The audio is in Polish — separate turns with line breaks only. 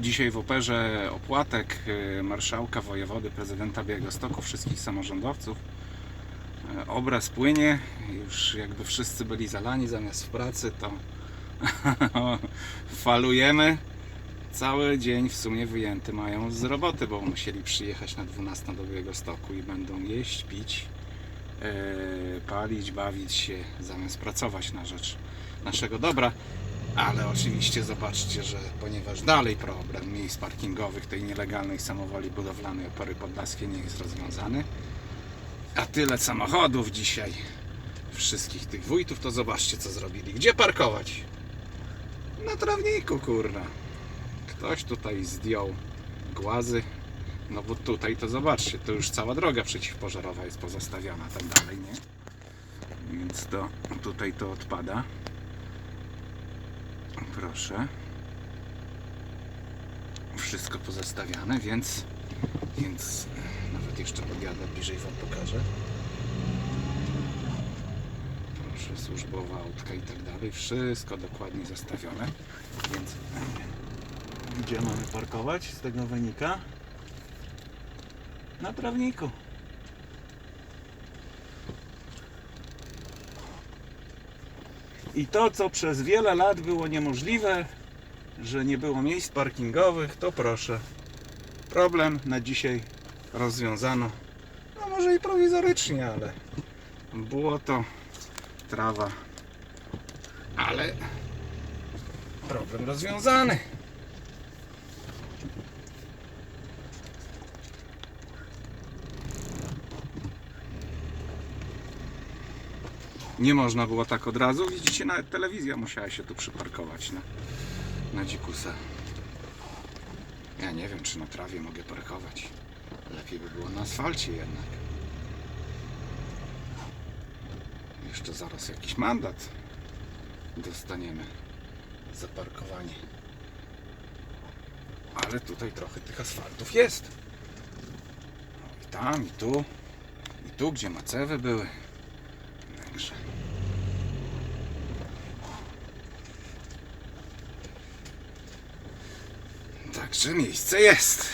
Dzisiaj w operze opłatek y, marszałka, wojewody, prezydenta Białegostoku, wszystkich samorządowców. E, Obraz płynie, już jakby wszyscy byli zalani zamiast w pracy, to falujemy. Cały dzień w sumie wyjęty mają z roboty, bo musieli przyjechać na 12 do Białegostoku i będą jeść, pić, e, palić, bawić się, zamiast pracować na rzecz naszego dobra. Ale oczywiście zobaczcie, że ponieważ dalej problem miejsc parkingowych tej nielegalnej samowoli budowlanej opory podlaskie nie jest rozwiązany, a tyle samochodów dzisiaj, wszystkich tych wójtów, to zobaczcie co zrobili. Gdzie parkować? Na trawniku, kurna. Ktoś tutaj zdjął głazy. No bo tutaj to zobaczcie, to już cała droga przeciwpożarowa jest pozostawiona tam dalej, nie? Więc to tutaj to odpada. Proszę. Wszystko pozostawiane, więc więc nawet jeszcze podjadę bliżej wam pokażę. Proszę, służbowa autka i tak dalej. Wszystko dokładnie zostawione. Więc gdzie mamy parkować? Z tego wynika. Na trawniku. I to, co przez wiele lat było niemożliwe, że nie było miejsc parkingowych, to proszę. Problem na dzisiaj rozwiązano. No może i prowizorycznie, ale błoto, trawa. Ale problem rozwiązany. Nie można było tak od razu. Widzicie, nawet telewizja musiała się tu przyparkować na, na dzikusa. Ja nie wiem, czy na trawie mogę parkować. Lepiej by było na asfalcie jednak. Jeszcze zaraz jakiś mandat dostaniemy za parkowanie. Ale tutaj trochę tych asfaltów jest. No I tam, i tu. I tu, gdzie macewy były. Także miejsce jest.